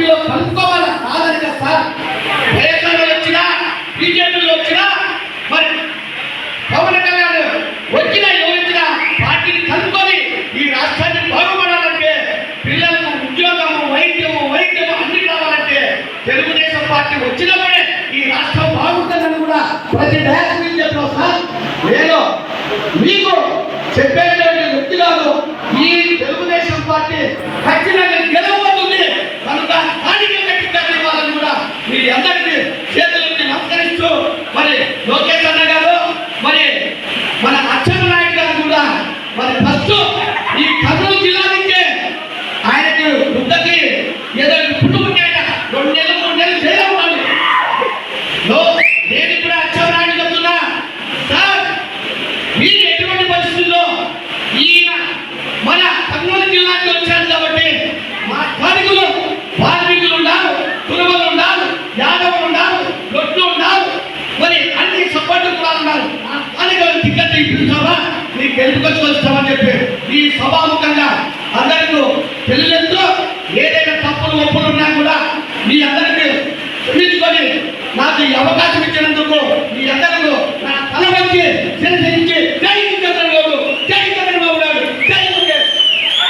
పార్టీలో కలుపుకోవాలా? కాదని కదా సార్. వైఎస్ఆర్ వచ్చినా బీజేపీలో వచ్చినా మరి పవన్ కళ్యాణ్ వచ్చినా ఎవరిచ్చినా పార్టీని కలుపుకొని ఈ రాష్ట్రాన్ని బాగుపడాలంటే పిల్లలకు ఉద్యోగము వైద్యము వైద్యము అన్ని కావాలంటే తెలుగుదేశం పార్టీ వచ్చినప్పుడే ఈ రాష్ట్రం బాగుంటుందని కూడా ప్రతి డయాస్ మీద చెప్పాం సార్. నేను మీకు చెప్పేటువంటి టికెట్ ఇప్పిస్తావా నీ గెలుపుకొచ్చి వస్తామని చెప్పి ఈ సభాముఖంగా అందరికీ తెలియజేస్తూ ఏదైనా తప్పులు ఒప్పులు ఉన్నా కూడా మీ అందరికీ క్షమించుకొని నాకు ఈ అవకాశం ఇచ్చి